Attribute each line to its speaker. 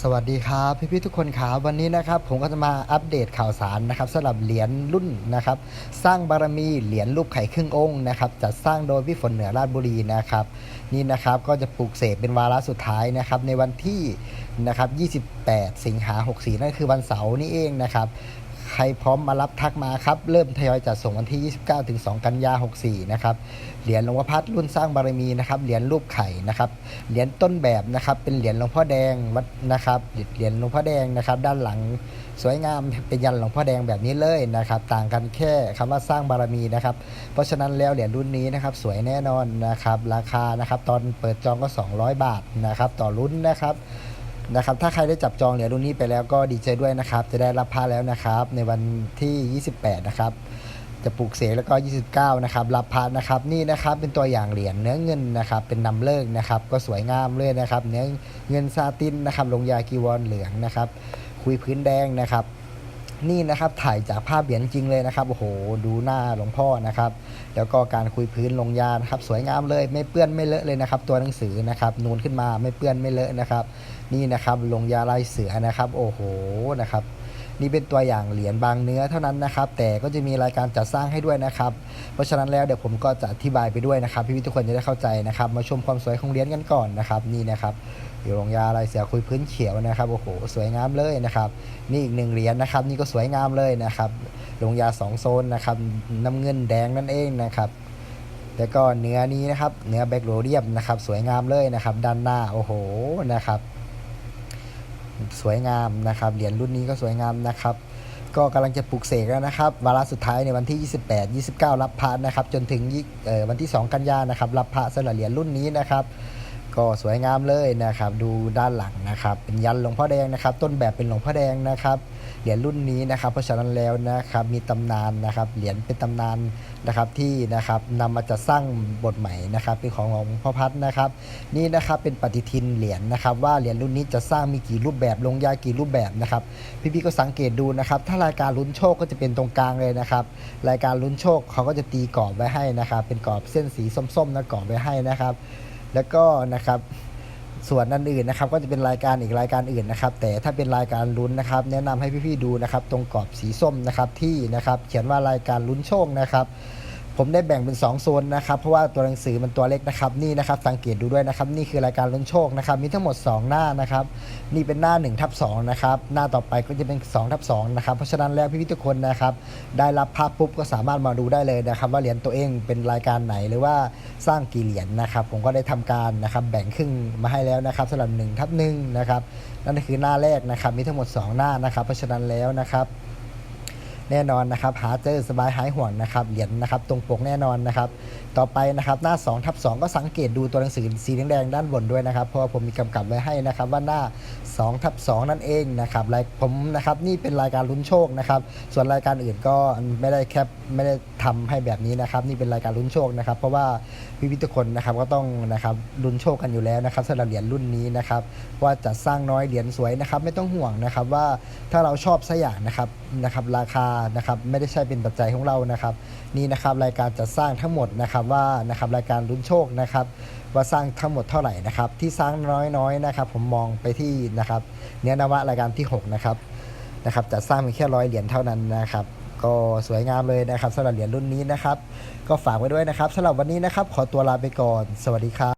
Speaker 1: สวัสดีครับพี่พี่ๆทุกคนครับวันนี้นะครับผมก็จะมาอัปเดตข่าวสารนะครับสำหรับเหรียญรุ่นนะครับ สร้างบารมีเหรียญรูปไข่ครึ่งองค์นะครับจัดสร้างโดยพี่ฝนเหนือราชบุรีนะครับ นี่นะครับก็จะปลูกเสกเป็นวาระสุดท้ายนะครับในวันที่นะครับ28 สิงหา64นั่นคือวันเสาร์นี่เองนะครับ ใครพร้อมมารับทักมาครับ เริ่มทยอยจัดส่งวันที่ 29 ถึง 2 กันยา 64 นะครับ เหรียญหลวงพ่อพัดรุ่นสร้างบารมีนะครับ เหรียญรูปไข่นะครับ เหรียญต้นแบบนะครับ เป็นเหรียญหลวงพ่อแดงวัดนะครับ เหรียญหลวงพ่อแดงนะครับ ด้านหลังสวยงามเป็นยันหลวงพ่อแดงแบบนี้เลยนะครับ ต่างกันแค่คำว่าสร้างบารมีนะครับ เพราะฉะนั้นแล้วเหรียญรุ่นนี้นะครับ สวยแน่นอนนะครับ ราคานะครับ ตอนเปิดจองก็ 200 บาทนะครับ ต่อรุ่นนะครับ นะครับ ถ้าใครได้จับจองเหรียญรุ่นนี้ไปแล้วก็ดีใจด้วยนะครับ จะได้รับผ้าแล้วนะครับ ในวันที่ 28 นะครับ จะปลูกเสกแล้วก็ 29 นะครับ รับพระนะครับ นี่นะครับเป็นตัวอย่างเหรียญเนื้อเงินนะครับ เป็นนำเลิกนะครับ ก็สวยงามเลยนะครับ เนื้อเงินซาตินนะครับ ลงยากีวอนเหลืองนะครับ คุยพื้นแดงนะครับ นี่นะครับถ่ายจากภาพเหรียญจริงเลยนะครับโอ้โหดูหน้าหลวงพ่อนะครับ แล้วก็การคุยพื้นลงยานะครับ สวยงามเลยไม่เปื้อนไม่เลอะเลยนะครับ ตัวหนังสือนะครับนูนขึ้นมาไม่เปื้อนไม่เลอะนะครับ นี่นะครับลงยาลายเสือนะครับ โอ้โหนะครับ นี่เป็นตัวอย่างเหรียญบางเนื้อเท่านั้นนะครับ แต่ก็จะมีรายการจัดสร้างให้ด้วยนะครับ เพราะฉะนั้นแล้วเดี๋ยวผมก็จะอธิบายไปด้วยนะครับ พี่ๆทุกคนจะได้เข้าใจนะครับ มาชมความสวยของเหรียญกันก่อนนะครับ นี่นะครับอยู่ลงยาลายเสือคุยพื้นเขียวนะครับโอ้โหสวยงามเลยนะครับ นี่อีกหนึ่งเหรียญนะครับ นี่ก็สวยงามเลยนะครับลงยาสองโซนนะครับน้ำเงินแดงนั่นเองนะครับแล้วก็เนื้อนี้นะครับ เนื้อแบคโรเดียมนะครับ สวยงามเลยนะครับ ด้านหน้าโอ้โหนะครับ สวยงามนะครับ เหรียญรุ่นนี้ก็สวยงามนะครับ ก็กำลังจะปลูกเสกแล้วนะครับ วาระสุดท้ายในวันที่ 28 29 รับพระนะครับ จนถึงวันที่ 2 กันยานะครับ รับพระสำหรับเหรียญรุ่นนี้นะครับ ก็สวยงามเลยนะครับ ดูด้านหลังนะครับ เป็นยันหลวงพ่อแดงนะครับ ต้นแบบเป็นหลวงพ่อแดงนะครับเหรียญรุ่นนี้นะครับ เพราะฉะนั้นแล้วนะครับมีตำนานนะครับเหรียญเป็นตำนานนะครับที่นะครับนำมาจัดสร้างบทใหม่นะครับเป็นของหลวงพ่อพัดนะครับ นี่นะครับเป็นปฏิทินเหรียญนะครับ ว่าเหรียญรุ่นนี้จะสร้างมีกี่รูปแบบลงยากี่รูปแบบนะครับพี่ๆก็สังเกตดูนะครับ ถ้ารายการลุ้นโชคก็จะเป็นตรงกลางเลยนะครับ รายการลุ้นโชคเขาก็จะตีกรอบไว้ให้นะครับ เป็นกรอบเส้นสีส้มๆนะกรอบไว้ให้นะครับ แล้วก็นะครับส่วนอันอื่นนะครับก็จะเป็นรายการอีกรายการอื่นนะครับ แต่ถ้าเป็นรายการลุ้นนะครับ แนะนำให้พี่ๆดูนะครับ ตรงกรอบสีส้มนะครับที่นะครับ เขียนว่ารายการลุ้นโชคนะครับ ผมได้แบ่งเป็น 2 โซนนะครับเพราะว่าตัวหนังสือมันตัวเล็กนะครับนี่นะครับสังเกตดูด้วยนะครับนี่คือรายการลุ้นโชคนะครับมีทั้งหมด 2 หน้านะครับนี่เป็นหน้า1ทับ2นะครับหน้าต่อไปก็จะเป็น2ทับ2นะครับเพราะฉะนั้นแล้วพี่ๆทุกคนนะครับได้รับภาพปุ๊บก็สามารถมาดูได้เลยนะครับ ว่าเหรียญตัวเองเป็นรายการไหนหรือว่าสร้างกี่เหรียญนะครับ ผมก็ได้ทำการนะครับแบ่งครึ่งมาให้แล้วนะครับสำหรับ1ทับ1นะครับนั่นคือหน้าแรกนะครับมีทั้งหมด 2 หน้านะครับ เพราะฉะนั้นแล้วนะครับ แน่นอนนะครับหาเจอสบายหายห่วงนะครับเหรียญนะครับตรงปกแน่นอนนะครับต่อไปนะครับหน้า2ทับ2ก็สังเกตดูตัวหนังสือสีแดงๆด้านบนด้วยนะครับเพราะว่าผมมีกำกับไว้ให้นะครับว่าหน้า2ทับ2นั่นเองนะครับรายผมนะครับนี่เป็นรายการลุ้นโชคนะครับส่วนรายการอื่นก็ไม่ได้แคปไม่ได้ทำให้แบบนี้นะครับนี่เป็นรายการลุ้นโชคนะครับ เพราะว่าพี่พิทุกคนนะครับก็ต้องนะครับลุ้นโชคกันอยู่แล้วนะครับสำหรับเหรียญรุ่นนี้นะครับว่าจะสร้างน้อยเหรียญสวยนะครับไม่ต้องห่วงนะครับว่าถ้าเราชอบสักอย่างนะครับนะครับราคานะครับไม่ได้ใช่เป็นปัจจัยของเรานะครับ นี่นะครับรายการจะสร้างทั้งหมดนะครับว่านะครับรายการลุ้นโชคนะครับว่าสร้างทั้งหมดเท่าไหร่นะครับที่สร้างน้อยๆนะครับผมมองไปที่นะครับเนื้อนวะรายการที่หกนะครับนะครับจะสร้างเพียงแค่ร้อยเหรียญเท่านั้นนะครับก็สวยงามเลยนะครับสำหรับเหรียญรุ่นนี้นะครับ ก็ฝากไว้ด้วยนะครับสำหรับวันนี้นะครับ ขอตัวลาไปก่อน สวัสดีครับ